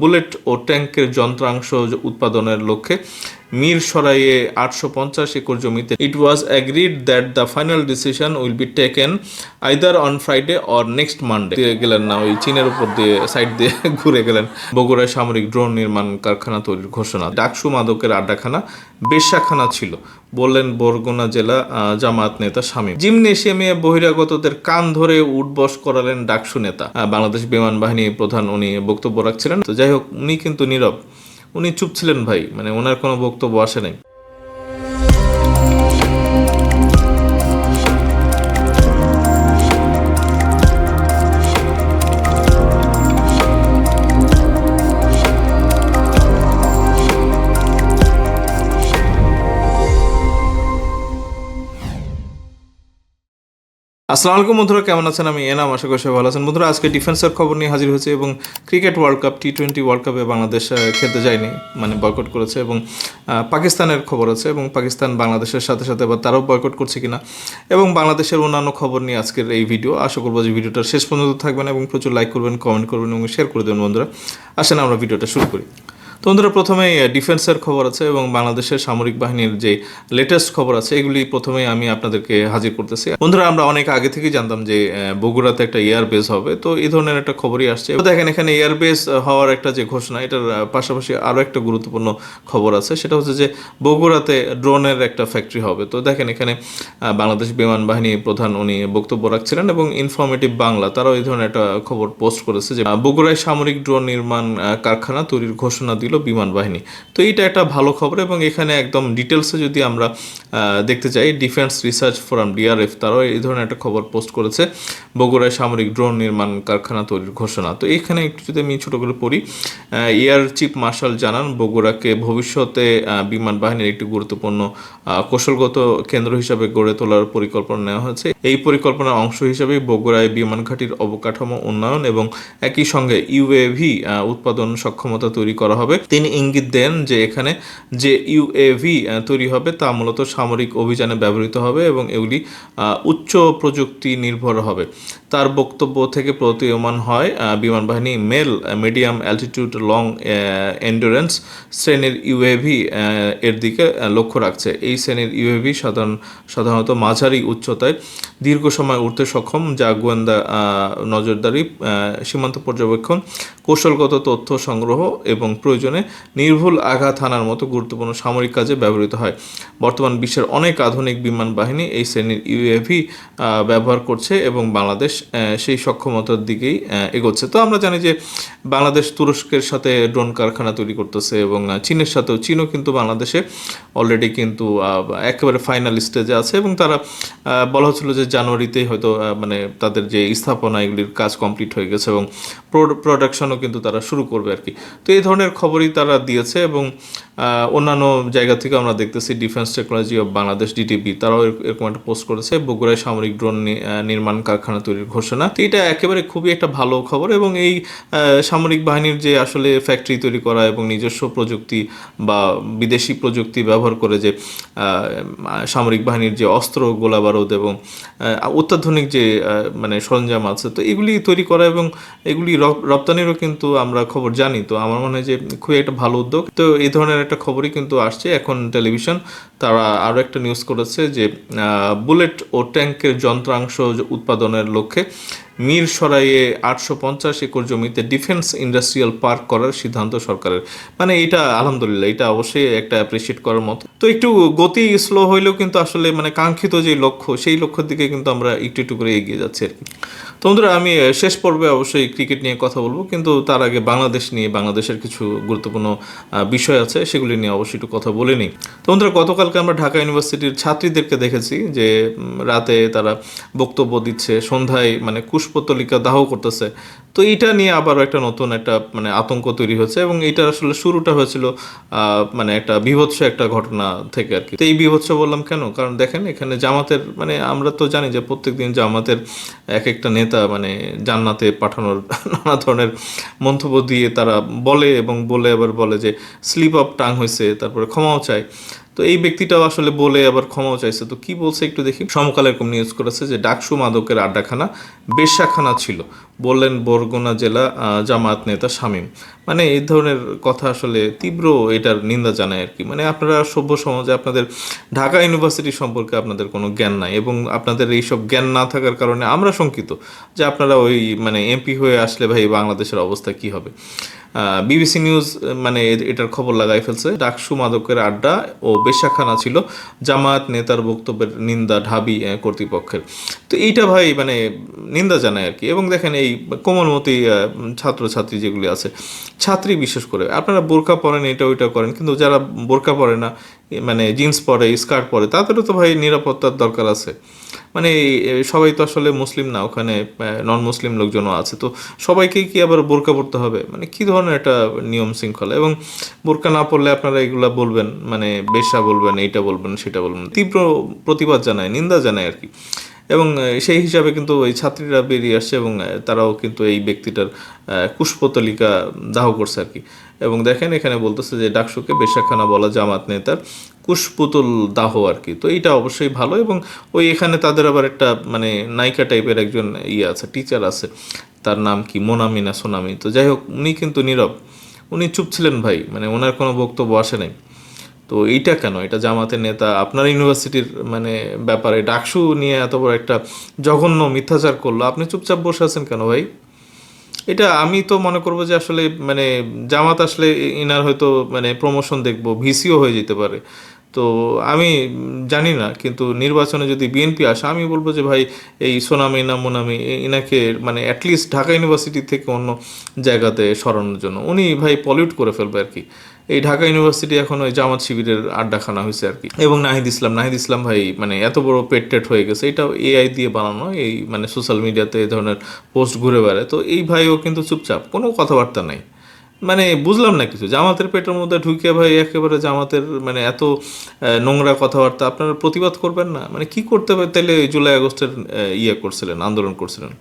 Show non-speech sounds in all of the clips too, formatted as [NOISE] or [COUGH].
Bullet ও ট্যাঙ্কের যন্ত্রাংশ উৎপাদনের লক্ষ্যে মিরসরাইয়ে আটশো পঞ্চাশ একর জমিতে। It was agreed that the final decision will be taken either on Friday or next Monday গেলেন না, ওই চীনের উপর দিয়ে সাইড দিয়ে [LAUGHS] ঘুরে গেলেন। বগুড়ায় সামরিক ড্রোন নির্মাণ কারখানা তৈরির ঘোষণা। ডাকসু মাদকের আড্ডাখানা, বেশ্যাখানা ছিল, বললেন বরগুনা জেলা জামায়াত নেতা শামীম। জিমনেশিয়ামে বহিরাগতদের কান ধরে উঠবস করালেন ডাকসু নেতা। বাংলাদেশ বিমান বাহিনী প্রধান উনি বক্তব্য রাখছিলেন। তো যাই হোক, উনি কিন্তু নীরব। উনি চুপ ছিলেন ভাই মানে ওনার কোনো বক্তব্য আসে নাই। আসসালামু আলাইকুম বন্ধুরা, কেমন আছেন? আমি এনাম, আশা করি ভালো আছেন। বন্ধুরা, আজকে ডিফেন্সের খবর নিয়ে হাজির হয়েছে এবং cricket world cup T twenty world কাপে বাংলাদেশ খেলতে যায়নি মানে বয়কট করেছে এবং পাকিস্তানের খবর আছে এবং পাকিস্তান বাংলাদেশের সাথে সাথে বা তারাও বয়কট করছে কিনা এবং বাংলাদেশের অন্যান্য খবর নিয়ে আজকের এই ভিডিও আশা করব যে ভিডিওটা শেষ পর্যন্ত থাকবেন এবং প্রচুর লাইক করবেন কমেন্ট করবেন এবং শেয়ার করে দেবেন বন্ধুরা। আসেন আমরা ভিডিওটা শুরু করি। তো প্রথমেই ডিফেন্সের খবর আছে এবং বাংলাদেশের সামরিক বাহিনীর যে লেটেস্ট খবর আছে, এগুলি প্রথমেই আমি আপনাদেরকে হাজির করতেছি। বন্ধুরা, আমরা অনেক আগে থেকেই জানতাম যে বগুড়াতে একটা এয়ার বেস হবে। তো এই ধরনের একটা খবরই আসছে। দেখেন, এখানে এয়ার বেস হওয়ার একটা যে ঘোষণা, এটার পাশাপাশি আরও একটা গুরুত্বপূর্ণ খবর আছে। সেটা হচ্ছে যে, বগুড়াতে ড্রোনের একটা ফ্যাক্টরি হবে। তো দেখেন, এখানে বাংলাদেশ বিমান বাহিনী প্রধান উনি বক্তব্য রাখছিলেন এবং ইনফরমেটিভ বাংলা, তারাও এই ধরনের একটা খবর পোস্ট করেছে যে বগুড়ায় সামরিক ড্রোন নির্মাণ কারখানা তৈরির ঘোষণা দিল। বিমান বাহিনী। তো এইটা একটা ভালো খবর এবং এখানে একদম ডিটেলসে যদি আমরা দেখতে চাই ডিফেন্স রিসার্চ ফোরাম ডিআরএফ তারাও এই ধরনের একটা খবর পোস্ট করেছে, বগুড়ায় সামরিক ড্রোন নির্মাণ কারখানা তৈরির ঘোষণা। তো এখানে একটু যদি আমি ছোটো করে পড়ি এয়ার চিফ মার্শাল জানান, বগুড়াকে ভবিষ্যতে বিমান বাহিনীর একটি গুরুত্বপূর্ণ কৌশলগত কেন্দ্র হিসাবে গড়ে তোলার পরিকল্পনা নেওয়া হয়েছে। এই পরিকল্পনার অংশ হিসাবে বগুড়ায় বিমান ঘাঁটির অবকাঠামো উন্নয়ন এবং একই সঙ্গে ইউএভি উৎপাদন সক্ষমতা তৈরি করা হবে। তিনি ইঙ্গিত দেন যে এখানে যে ইউএভি তৈরি হবে তা মূলত সামরিক অভিযানে ব্যবহৃত হবে এবং এগুলি উচ্চ প্রযুক্তি নির্ভর হবে। তার বক্তব্য থেকে প্রতীয়মান হয় বিমান বাহিনী MALE, medium altitude long endurance শ্রেণির ইউএভি এর দিকে লক্ষ্য রাখছে। এই শ্রেণির ইউএভি সাধারণ, সাধারণত মাঝারি উচ্চতায় দীর্ঘ সময় উঠতে সক্ষম, যা গোয়েন্দা নজরদারি সীমান্ত পর্যবেক্ষণ, কৌশলগত তথ্য সংগ্রহ এবং প্রয়োজনে নির্ভুল আঘাত হানার মতো গুরুত্বপূর্ণ সামরিক কাজে ব্যবহৃত হয়। বর্তমান বিশ্বের অনেক আধুনিক বিমান বাহিনী এই শ্রেণির ইউএভি ব্যবহার করছে এবং বাংলাদেশ সেই সক্ষমতার দিকেই এগোচ্ছে। তো আমরা জানি যে বাংলাদেশ তুরস্কের সাথে ড্রোন কারখানা তৈরি করতেছে এবং চীনের সাথেও, চীনও কিন্তু বাংলাদেশে অলরেডি কিন্তু একেবারে ফাইনাল স্টেজে আছে এবং তারা বলা হচ্ছিল যে জানুয়ারিতেই হয়তো মানে তাদের যে স্থাপনা এগুলির কাজ কমপ্লিট হয়ে গেছে এবং প্রোডাকশনও কিন্তু তারা শুরু করবে আর কি। তো এই ধরনের খবরই তারা দিয়েছে এবং অন্যান্য জায়গা থেকে আমরা দেখতেছি defence technology of Bangladesh DTP তারাও এরকম একটা পোস্ট করেছে, বগুড়ায় সামরিক ড্রোন নির্মাণ কারখানা তৈরির ঘোষণা। তো এটা একেবারে খুবই একটা ভালো খবর এবং এই সামরিক বাহিনীর যে আসলে ফ্যাক্টরি তৈরি করা এবং নিজস্ব প্রযুক্তি বা বিদেশি প্রযুক্তি ব্যবহার করে যে সামরিক বাহিনীর যে অস্ত্র গোলা বারুদ এবং অত্যাধুনিক যে মানে সরঞ্জাম আছে, তো এগুলি তৈরি করা এবং এগুলি রপ্তানিরও কিন্তু আমরা খবর জানি। তো আমার মনে হয় যে খুবই একটা ভালো উদ্যোগ। তো এই ধরনের একটা খবরই কিন্তু আসছে এখন টেলিভিশন। তারা আরও একটা নিউজ করেছে যে বুলেট ও ট্যাঙ্কের যন্ত্রাংশ উৎপাদনের লক্ষ্যে মীর সরাইয়ে আটশো পঞ্চাশ একর জমিতে ডিফেন্স ইন্ডাস্ট্রিয়াল পার্ক করার সিদ্ধান্ত সরকারের। মানে এটা আলহামদুলিল্লাহ, এটা অবশ্যই একটা অ্যাপ্রিসিয়েট করার মতো। তো একটু গতি স্লো হইলেও কিন্তু আসলে মানে কাঙ্ক্ষিত যে লক্ষ্য, সেই লক্ষ্যের দিকে কিন্তু আমরা একটু একটু করে এগিয়ে যাচ্ছি আর কি। তো বন্ধুরা, আমি শেষ পর্বে অবশ্যই ক্রিকেট নিয়ে কথা বলব, কিন্তু তার আগে বাংলাদেশ নিয়ে, বাংলাদেশের কিছু গুরুত্বপূর্ণ বিষয় আছে, সেগুলি নিয়ে অবশ্যই একটু কথা বলে নিই। তো বন্ধুরা গতকালকে আমরা ঢাকা ইউনিভার্সিটির ছাত্রীদেরকে দেখেছি যে রাতে তারা বক্তব্য দিচ্ছে, সন্ধ্যায় মানে কুশপতলিকা দাহ করতেছে। তো এটা নিয়ে আবারও একটা নতুন একটা মানে আতঙ্ক তৈরি হয়েছে এবং এটা আসলে শুরুটা হয়েছিল মানে একটা বিভৎস একটা ঘটনা থেকে আর কি। তো এই বিভৎস বললাম কেন? কারণ দেখেন, এখানে জামাতের মানে আমরা তো জানি যে প্রত্যেকদিন জামাতের এক একটা নেতা মানে জান্নাতে পাঠানোর [LAUGHS] নানা ধরনের মন্তব্য দিয়ে তারা বলে এবং বলে আবার বলে যে, স্লিপ অফ টাং হয়েছে তারপরে ক্ষমাও চায় তো এই ব্যক্তিটাও আসলে বলে আবার ক্ষমাও চাইছে। তো কি বলছে একটু দেখি। সমকাল এরকম নিউজ করেছে যে ডাকসু মাদকের আড্ডাখানা বেশাখানা ছিল। বললেন বরগুনা জেলা জামায়াত নেতা শামীম। মানে এই ধরনের কথা আসলে তীব্র এটার নিন্দা জানায় আর কি। মানে আপনারা সভ্য সমাজে আপনাদের ঢাকা ইউনিভার্সিটি সম্পর্কে আপনাদের কোনো জ্ঞান নাই এবং আপনাদের এইসব জ্ঞান না থাকার কারণে আমরা শঙ্কিত যে আপনারা ওই মানে এমপি হয়ে আসলে ভাই বাংলাদেশের অবস্থা কি হবে। বিবিসি নিউজ মানে এটার খবর লাগাই ফেলছে। ডাকসু মাদকের আড্ডা ও বেশাখানা ছিল জামায়াত নেতার বক্তব্যের নিন্দা ঢাবি কর্তৃপক্ষের। তো এইটা ভাই মানে নিন্দা জানায় আর কি। এবং দেখেন এই কোমলমতি ছাত্রছাত্রী যেগুলি আছে ছাত্রী বিশেষ করে। আপনারা বোরখা পরেন, এটা ওইটা করেন, কিন্তু যারা বোরখা পরে না মানে জিন্স পরে স্কার্ট পরে, তাদেরও তো ভাই নিরাপত্তার দরকার আছে। মানে সবাই তো আসলে মুসলিম না, ওখানে নন মুসলিম লোকজনও আছে। তো সবাইকেই কি আবার বোরকা পড়তে হবে? মানে কি ধরনের একটা নিয়ম শৃঙ্খলা? এবং বোরকা না পড়লে আপনারা এগুলা বলবেন মানে বেশা বলবেন, এইটা বলবেন, সেটা বলবেন তীব্র প্রতিবাদ জানায়, নিন্দা জানায় আর কি। এবং সেই হিসাবে কিন্তু ওই ছাত্রীরা বেরিয়ে আসছে এবং তারাও কিন্তু এই ব্যক্তিটার কুশপুতলিকা দাহ করছে আর কি। এবং দেখেন, এখানে বলতেছে যে, ডাকসুকে বেশাখানা বলা জামাত নেতার। কুশপুতুল দাহ আর কি। তো এইটা অবশ্যই ভালো এবং ওই এখানে তাদের আবার একটা মানে নায়িকা টাইপের একজন ইয়ে আছে টিচার আছে, তার নাম কি? মোনামি না সোনামি। তো যাই হোক, উনি কিন্তু নীরব। উনি চুপ ছিলেন ভাই মানে ওনার কোনো বক্তব্য আসে নাই। তো এইটা কেন? এটা জামাতের নেতা, আপনার ইউনিভার্সিটির মানে ব্যাপারে ডাকসু নিয়ে এত বড় একটা জঘন্য মিথ্যাচার করল, আপনি চুপচাপ বসে আছেন কেন ভাই? এটা আমি তো মনে করব যে আসলে মানে জামাত আসলে ইনার হয়তো মানে প্রমোশন দেখব, ভিসিও হয়ে যেতে পারে। তো আমি জানি না, কিন্তু নির্বাচনে যদি বিএনপি আসে, আমি বলব যে ভাই, এই সোনামি না মোনামি এনাকে মানে অ্যাটলিস্ট ঢাকা ইউনিভার্সিটি থেকে অন্য জায়গাতে সরানোর জন্য। উনি ভাই পলিউট করে ফেলবে আর কি। এই ঢাকা ইউনিভার্সিটি এখন ওই জামাত শিবিরের আড্ডাখানা হয়েছে আর কি। এবং নাহিদ ইসলাম নাহিদ ইসলাম ভাই মানে এত বড় পেট টেট হয়ে গেছে এটাও এআই দিয়ে বানানো, এই মানে সোশ্যাল মিডিয়াতে এই ধরনের পোস্ট ঘুরে বেড়ায়। তো এই ভাইও কিন্তু চুপচাপ, কোনো কথাবার্তা নাই। মানে বুঝলাম না কিছু, জামাতের পেটের মধ্যে ঢুকে ভাই একেবারে জামাতের মানে এত নোংরা কথাবার্তা আপনারা প্রতিবাদ করবেন না? মানে কি করতে হবে? তাহলে জুলাই আগস্টের ইয়ে করছিলেন, আন্দোলন করছিলেন।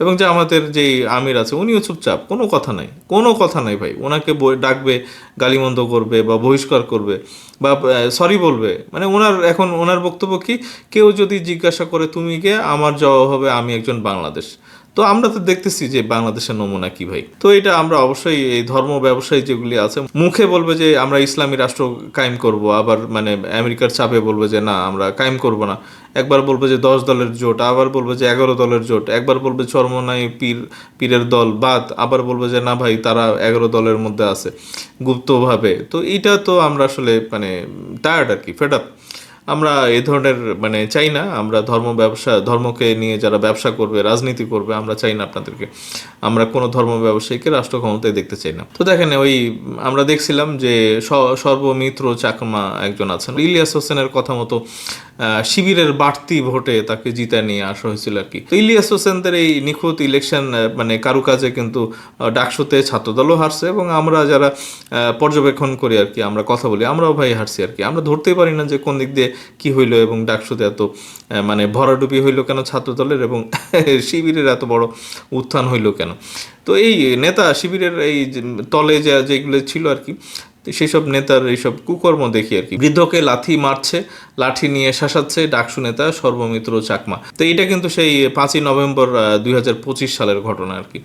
এবং যে আমাদের যে আমির আছে, উনিও চুপচাপ, কোনো কথা নাই, কোনো কথা নাই ভাই। ওনাকে ডাকবে, গালিমন্দ করবে বা বহিষ্কার করবে বা সরি বলবে। মানে ওনার এখন, ওনার বক্তব্য কি? কেউ যদি জিজ্ঞাসা করে, তুমি কে? আমার জবাব হবে, আমি একজন বাংলাদেশ। তো আমরা তো দেখতেছি যে বাংলাদেশের নমুনা কি ভাই? তো এটা আমরা অবশ্যই এই ধর্ম ব্যবসায়ী যেগুলি আছে, মুখে বলবে যে আমরা ইসলামী রাষ্ট্র কায়েম করব, আবার মানে আমেরিকার চাপে বলবে যে না, আমরা কায়েম করব না। একবার বলবে যে দশ দলের জোট, আবার বলবে যে এগারো দলের জোট, একবার বলবে চরমনাই পীর, পীরের দল বাদ, আবার বলবে যে না ভাই, তারা এগারো দলের মধ্যে আছে গুপ্তভাবে। তো এটা তো আমরা আসলে মানে টায়ার্ড আর কি ফেড আপ আমরা এ ধরনের মানে চাই না, আমরা ধর্ম ব্যবসা, ধর্মকে নিয়ে যারা ব্যবসা করবে, রাজনীতি করবে, আমরা চাই না আপনাদেরকে। আমরা কোনো ধর্ম ব্যবসায়ীকে রাষ্ট্র ক্ষমতায় দেখতে চাই না। তো দেখেন, ওই আমরা দেখছিলাম যে সর্বমিত্র চাকমা একজন আছেন। ইলিয়াস হোসেনের কথা মতো শিবিরের বাড়তি ভোটে তাকে জিতা নিয়ে আসা হয়েছিল আর কি। তো ইলিয়াস হোসেনদের এই নিখুঁত ইলেকশন মানে কারুকাজে কিন্তু ডাকসুতে ছাত্রদলও হারছে এবং আমরা যারা পর্যবেক্ষণ করি আর কি, আমরা কথা বলি, আমরাও ভাই হারছি আর কি। আমরা ধরতেই পারি না যে কোন দিক দিয়ে কি হইল এবং ডাকসুতে এত মানে ভরাডুবি হইল কেন ছাত্রদলের এবং [LAUGHS] শিবিরের এত বড় উত্থান হইল কেন। তো এই নেতা শিবিরের এই তলে যা, যেগুলো ছিল আর কি সেসব নেতার এইসব কুকর্ম দেখি আর কি। বৃদ্ধকে লাথি মারছে লাঠি নিয়ে শাসাচ্ছে ডাকসু নেতা সর্বমিত্র চাকমা। তো এটা কিন্তু সেই পাঁচই নভেম্বর দুই হাজার পঁচিশ সালের ঘটনা আর কি।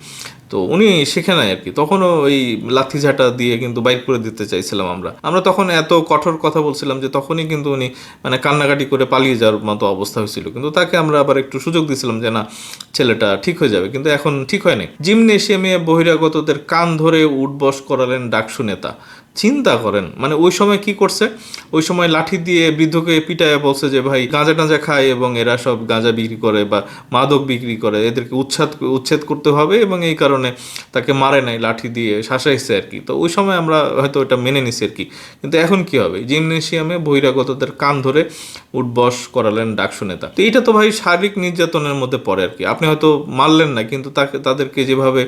তো উনি শেখে নাই আর কি। তখনও ওই লাথি ঝাঁটা দিয়ে কিন্তু বাইর করে দিতে চাইছিলাম আমরা। আমরা তখন এত কঠোর কথা বলছিলাম যে তখনই কিন্তু উনি মানে কান্নাকাটি করে পালিয়ে যাওয়ার মতো অবস্থা হয়েছিল। কিন্তু তাকে আমরা আবার একটু সুযোগ দিয়েছিলাম যে না, ছেলেটা ঠিক হয়ে যাবে। কিন্তু এখন ঠিক হয় নাই। জিমনেশিয়ামে বহিরাগতদের কান ধরে উঠবস করালেন ডাকসু নেতা। চিন্তা করেন মানে ওই সময় কি করছে? ওই সময় লাঠি দিয়ে বৃদ্ধকে পিটায় বলছে যে, ভাই, গাঁজা টাঁজা খায় এবং এরা সব গাঁজা বিক্রি করে বা মাদক বিক্রি করে। এদেরকে উচ্ছেদ উচ্ছেদ করতে হবে এবং এই কারণে তাকে মারে নাই, লাঠি দিয়ে শাসাইছে আর কি। তো ওই সময় আমরা হয়তো ওটা মেনে নিছি আর কি। কিন্তু এখন কি হবে? জিমনেশিয়ামে বহিরাগতদের কান ধরে উঠবস করালেন ডাকসু নেতা। তো এইটা তো ভাই শারীরিক নির্যাতনের মধ্যে পড়ে আর কি। আপনি হয়তো মারলেন না, কিন্তু তাকে তাদেরকে যেভাবে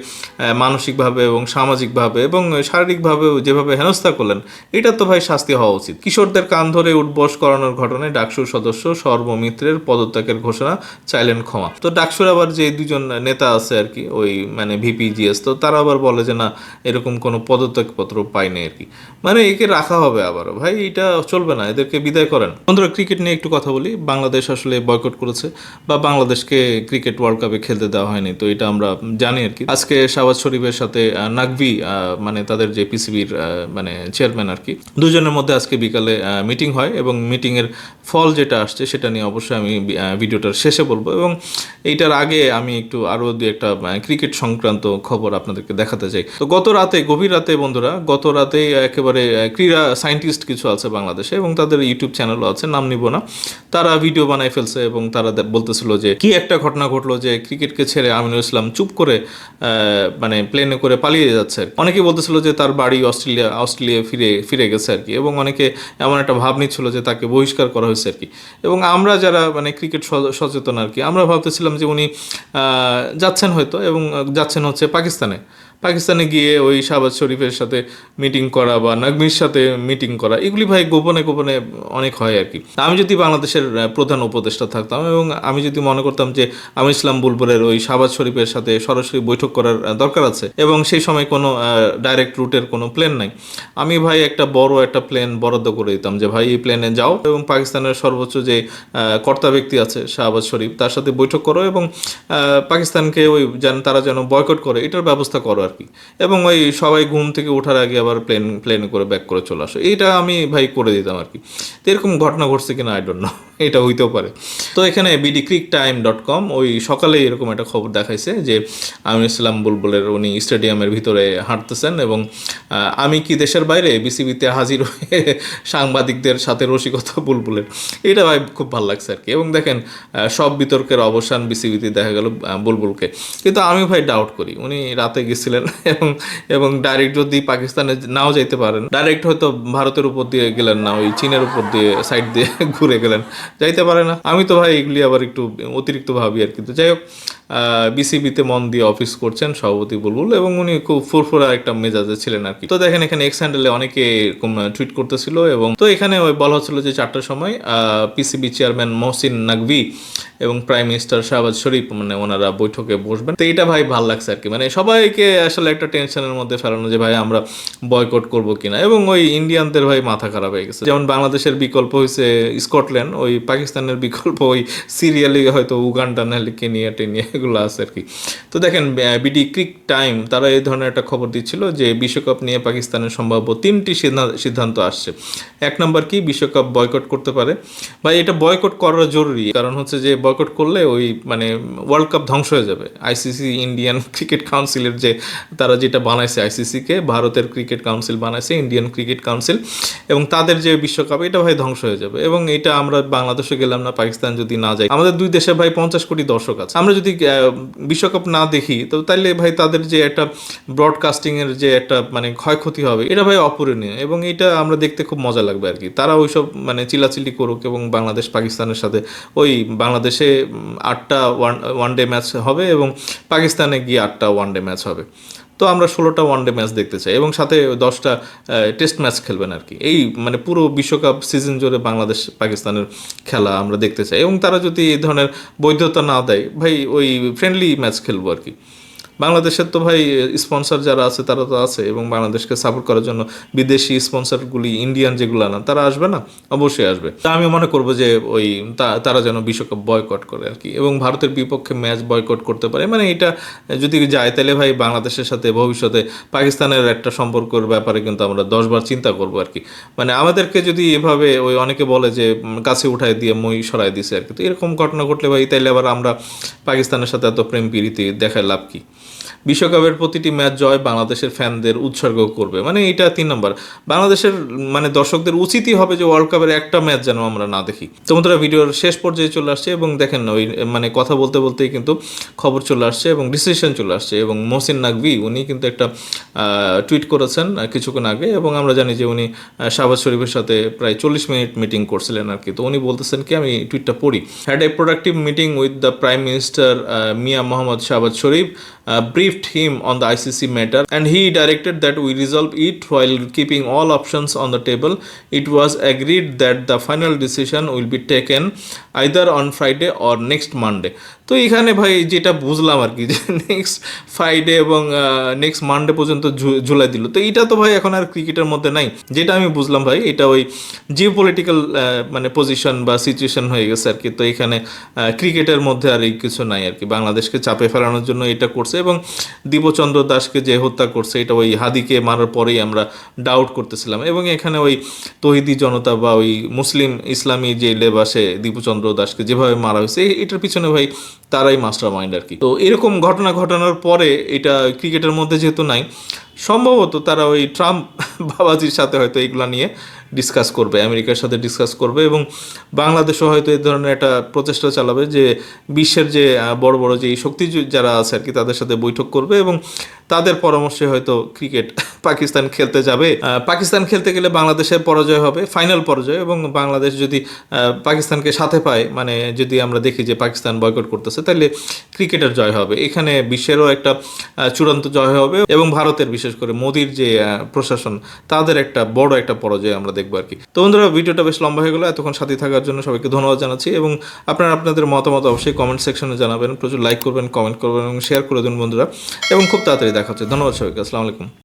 মানসিকভাবে এবং সামাজিকভাবে এবং শারীরিকভাবেও যেভাবে হেনস্থা করলেন এটা তো ভাই শাস্তি হওয়া উচিত। কিশোরদের কান ধরে উঠবস করানোর ঘটনা ঘটনায় ডাকসুর সদস্য সর্বমিত্রের পদত্যাগের ঘোষণা চাইলেন ক্ষমা। তো ডাকসুর আবার যে দুজন নেতা আছে আর কি, ওই মানে ভিপি জিএস, তো তারা আবার বলে যে না, এরকম কোনো পদত্যাগপত্র পায়নি আর কি। মানে একে রাখা হবে আবারও। ভাই, এটা চলবে না, এদেরকে বিদায় করেন। বন্ধুরা, ক্রিকেট নিয়ে একটু কথা বলি। বাংলাদেশ আসলে বয়কট করেছে বা বাংলাদেশকে ক্রিকেট ওয়ার্ল্ড কাপে খেলতে দেওয়া হয়নি, তো এটা আমরা জানি আর কি। আজকে শাহবাজ শরীফের সাথে নাকভি মানে তাদের যে পিসিবির মানে চেয়ারম্যান আর কি, দুজনের মধ্যে আজকে বিকালে মিটিং হয় এবং মিটিংয়ের ফল যেটা আসছে সেটা নিয়ে অবশ্যই আমি ভিডিওটার শেষে বলব। এবং এইটার আগে আমি একটু আরও দু একটা ক্রিকেট সংক্রান্ত খবর আপনাদেরকে দেখাতে চাই। তো গত রাতে, গভীর রাতে বন্ধুরা, গত রাতে একেবারে ক্রীড়া সায়েন্টিস্ট কিছু আছে বাংলাদেশে এবং তাদের ইউটিউব চ্যানেলও আছে, নাম নিব না। তারা ভিডিও বানায় ফেলছে এবং তারা বলতেছিল যে, কি একটা ঘটনা ঘটলো যে ক্রিকেটকে ছেড়ে আমিনুল ইসলাম চুপ করে মানে প্লেনে করে পালিয়ে যাচ্ছে। অনেকে বলতেছিল যে, তার বাড়ি অস্ট্রেলিয়া অস্ট্রেলিয়া ফিরে ফিরে গেছে আর কি। এবং অনেকে এমন একটা ভাব নিচ্ছিল যে, তাকে বহিষ্কার করা হয়েছে আর কি। এবং আমরা যারা মানে ক্রিকেট সচেতন আর কি, আমরা ভাবতেছিলাম যে উনি যাচ্ছেন হয়তো এবং যাচ্ছেন হচ্ছে পাকিস্তানে। পাকিস্তানে গিয়ে ওই শাহবাজ শরীফের সাথে মিটিং করা বা নাগমির সাথে মিটিং করা, এগুলি ভাই গোপনে গোপনে অনেক হয় আর কি। আমি যদি বাংলাদেশের প্রধান উপদেষ্টা থাকতাম এবং আমি যদি মনে করতাম যে আমি ইসলাম বুলবুলের ওই শাহবাজ শরীফের সাথে সরাসরি বৈঠক করার দরকার আছে এবং সেই সময় কোনো ডাইরেক্ট রুটের কোনো প্লেন নাই। আমি ভাই একটা বড় একটা প্লেন বরাদ্দ করে দিতাম যে ভাই এই প্লেনে যাও এবং পাকিস্তানের সর্বোচ্চ যে কর্তা ব্যক্তি আছে শাহবাজ শরীফ তার সাথে বৈঠক করো এবং পাকিস্তানকে ওই যেন, তারা যেন বয়কট করে, এটার ব্যবস্থা করো আর কি এবং ওই সবাই ঘুম থেকে ওঠার আগে আবার প্লেন প্লেনে করে ব্যাক করে চলে আসো। এইটা আমি ভাই করে দিতাম আর কি তো এরকম ঘটনা ঘটছে কিনা আই ডোন্ট নো এটা হইতেও পারে। তো এখানে BD crick time dot com ওই সকালে এরকম একটা খবর দেখাইছে যে আমিনুল ইসলাম বুলবুলের উনি স্টেডিয়ামের ভিতরে হাঁটতেছেন এবং আমি কি দেশের বাইরে? বিসিবিতে হাজির হয়ে [LAUGHS] সাংবাদিকদের সাথে রসিকতা বুলবুলের। এটা ভাই খুব ভালো লাগছে আর কি এবং দেখেন সব বিতর্কের অবসান বিসিবিতে দেখা গেল বুলবুলকে। কিন্তু আমি ভাই ডাউট করি। উনি রাতে গেছিলেন এবং এবং ডাইরেক্ট যদি পাকিস্তানে নাও যাইতে পারেন ডাইরেক্ট হয়তো ভারতের উপর দিয়ে গেলেন না, ওই চীনের উপর দিয়ে সাইড দিয়ে [LAUGHS] ঘুরে গেলেন, যাইতে পারে না। আমি তো ভাই এগুলি আবার একটু অতিরিক্ত ভাবি আর কি। তো যাই হোক বিসিবিতে মন দিয়ে অফিস করছেন সভাপতি বুলবুল এবং উনি খুব ফুরফুরা একটা মেজাজে ছিলেন আর কি। তো দেখেন এখানে এক্স হ্যান্ডেলে অনেকে এরকম টুইট করতেছিল এবং তো এখানে ওই বলা হচ্ছিল যে চারটার সময় পিসিবি চেয়ারম্যান মহসিন নাকভি এবং প্রাইম মিনিস্টার শাহবাজ শরীফ মানে ওনারা বৈঠকে বসবেন। তো এটা ভাই ভালো লাগছে আর কি। মানে সবাইকে আসলে একটা টেনশনের মধ্যে ফেলানো যে, ভাই, আমরা বয়কট করব কিনা? এবং ওই ইন্ডিয়ানদের ভাই মাথা খারাপ হয়ে গেছে। যেমন বাংলাদেশের বিকল্প হয়েছে স্কটল্যান্ড ওই পাকিস্তানের বিকল্প ওই সিরিয়ালি হয়তো উগান্ডা নাহলে কেনিয়া টেনিয়া এগুলো আছে আর কি। তো দেখেন বিডি ক্রিক টাইম তারা এই ধরনের একটা খবর দিচ্ছিল যে, বিশ্বকাপ নিয়ে পাকিস্তানের সম্ভাব্য তিনটি সিদ্ধান্ত আসছে। এক নম্বর কি? বিশ্বকাপ বয়কট করতে পারে। ভাই, এটা বয়কট করা জরুরি। কারণ হচ্ছে যে বয়কট করলে ওই মানে ওয়ার্ল্ড কাপ ধ্বংস হয়ে যাবে। আইসিসি ইন্ডিয়ান ক্রিকেট কাউন্সিলের যে তারা যেটা বানাইছে আইসিসিকে ভারতের ক্রিকেট কাউন্সিল বানাইছে, ইন্ডিয়ান ক্রিকেট কাউন্সিল। এবং তাদের যে বিশ্বকাপ, এটা ভাই ধ্বংস হয়ে যাবে। এবং এটা আমরা বাংলাদেশে গেলাম না, পাকিস্তান যদি না যাই আমাদের দুই দেশে ভাই পঞ্চাশ কোটি দর্শক আছে। আমরা যদি বিশ্বকাপ না দেখি, তো তাইলে ভাই তাদের যে একটা ব্রডকাস্টিং এর যে একটা মানে ক্ষয়ক্ষতি হবে, এটা ভাই অপূরণীয়। এবং এটা আমরা দেখতে খুব মজা লাগবে আর কি। তারা ওইসব মানে চিলাচিলি করুক এবং বাংলাদেশ পাকিস্তানের সাথে ওই বাংলাদেশে আটটা ওয়ান ওয়ান ডে ম্যাচ হবে এবং পাকিস্তানে গিয়ে আটটা ওয়ান ডে ম্যাচ হবে। তো আমরা ষোলোটা ওয়ানডে ম্যাচ দেখতে চাই এবং সাথে দশটা টেস্ট ম্যাচ খেলবেন আর কি। এই মানে পুরো বিশ্বকাপ সিজন জুড়ে বাংলাদেশ পাকিস্তানের খেলা আমরা দেখতে চাই এবং তারা যদি এই ধরনের বৈধতা না দেয়, ভাই ওই ফ্রেন্ডলি ম্যাচ খেলব আর কি। বাংলাদেশের তো ভাই স্পন্সর যারা আছে, তারা তো আছে এবং বাংলাদেশকে সাপোর্ট করার জন্য বিদেশি স্পন্সরগুলি ইন্ডিয়ান যেগুলো না, তারা আসবে না? অবশ্যই আসবে। তা আমি মনে করব যে ওই তারা যেন বিশ্বকাপ বয়কট করে আর কি এবং ভারতের বিপক্ষে ম্যাচ বয়কট করতে পারে। মানে এটা যদি যায়, তাহলে ভাই বাংলাদেশের সাথে ভবিষ্যতে পাকিস্তানের একটা সম্পর্কের ব্যাপারে কিন্তু আমরা দশবার চিন্তা করব আর কি। মানে আমাদেরকে যদি এভাবে ওই অনেকে বলে যে কাছে উঠায় দিয়ে মই সরাই দিছে আর কি। তো এরকম ঘটনা ঘটলে ভাই, তাইলে আবার আমরা পাকিস্তানের সাথে এত প্রেম প্রীতি দেখায় লাভ কি? বিশ্বকাপের প্রতিটি ম্যাচ জয় বাংলাদেশের ফ্যানদের উৎসর্গ করবে। মানে এটা তিন নম্বর। বাংলাদেশের মানে দর্শকদের উচিতই হবে যে ওয়ার্ল্ড কাপের একটা ম্যাচ যেন আমরা না দেখি। তো বন্ধুরা, ভিডিওর শেষ পর্যায়ে চলে আসছে এবং দেখেন না, ওই মানে কথা বলতে বলতেই কিন্তু খবর চলে আসছে এবং ডিসিশন চলে আসছে এবং মোহসিন নাকভি উনি কিন্তু একটা টুইট করেছেন কিছুক্ষণ আগে এবং আমরা জানি যে উনি শাহবাজ শরীফের সাথে প্রায় চল্লিশ মিনিট মিটিং করছিলেন আর কি। তো উনি বলতেছেন কি, আমি টুইটটা পড়ি। Had a productive meeting with the prime minister Mian Muhammad Shahbaz Sharif Uh, briefed him on the ICC matter and he directed that we resolve it while keeping all options on the table. It was agreed that the final decision will be taken either on Friday or next Monday. তো এখানে ভাই যেটা বুঝলাম আর কি, যে next Friday এবং next Monday পর্যন্ত ঝুলাই দিল। তো এটা তো ভাই এখন আর ক্রিকেটের মধ্যে নাই। যেটা আমি বুঝলাম ভাই, এটা ওই জিও পলিটিক্যাল মানে পজিশন বা সিচুয়েশন হয়ে গেছে আর কি। তো এখানে ক্রিকেটের মধ্যে আর এই কিছু নাই আর কি। বাংলাদেশকে চাপে ফেলানোর জন্য এটা করছে এবং দীপচন্দ্র দাসকে যে হত্যা করছে, এটা ওই হাদিকে মারার পরেই আমরা ডাউট করতেছিলাম। এবং এখানে ওই তহিদি জনতা বা ওই মুসলিম ইসলামী যে লেবাসে দীপচন্দ্র দাসকে যেভাবে মারা হয়েছে এটার পিছনে ভাই তারাই মাস্টার মাইন্ড আর কি। তো এরকম ঘটনা ঘটানোর পরে এটা ক্রিকেটের মধ্যে যেহেতু নাই, সম্ভবত তারা ওই ট্রাম্প [LAUGHS] বাবাজির সাথে হয়তো এগুলা নিয়ে ডিসকাস করবে, আমেরিকার সাথে ডিসকাস করবে এবং বাংলাদেশও হয়তো এই ধরনের একটা প্রচেষ্টা চালাবে যে বিশ্বের যে বড় বড় যে শক্তি যারা আছে আর কি, তাদের সাথে বৈঠক করবে এবং তাদের পরামর্শে হয়তো ক্রিকেট [LAUGHS] পাকিস্তান খেলতে যাবে। পাকিস্তান খেলতে গেলে বাংলাদেশের পরাজয় হবে ফাইনাল পরাজয় এবং বাংলাদেশ যদি পাকিস্তানকে সাথে পায় মানে যদি আমরা দেখি যে পাকিস্তান বয়কট করতেছে তাহলে ক্রিকেটের জয় হবে। এখানে বিশ্বেরও একটা চূড়ান্ত জয় হবে এবং ভারতের বিশেষ করে মোদির যে প্রশাসন, তাদের একটা বড় একটা পরাজয় আমরা দেখব আর কি। তো বন্ধুরা, ভিডিওটা বেশ লম্বা হয়ে গেলো, এতক্ষণ সাথে থাকার জন্য সবাইকে ধন্যবাদ জানাচ্ছি এবং আপনারা আপনাদের মতামত অবশ্যই কমেন্ট সেকশনে জানাবেন। প্রচুর লাইক করবেন কমেন্ট করবেন এবং শেয়ার করে দেবেন বন্ধুরা। এবং খুব তাড়াতাড়ি দেখা হচ্ছে। ধন্যবাদ সবাইকে, আসসালামু আলাইকুম।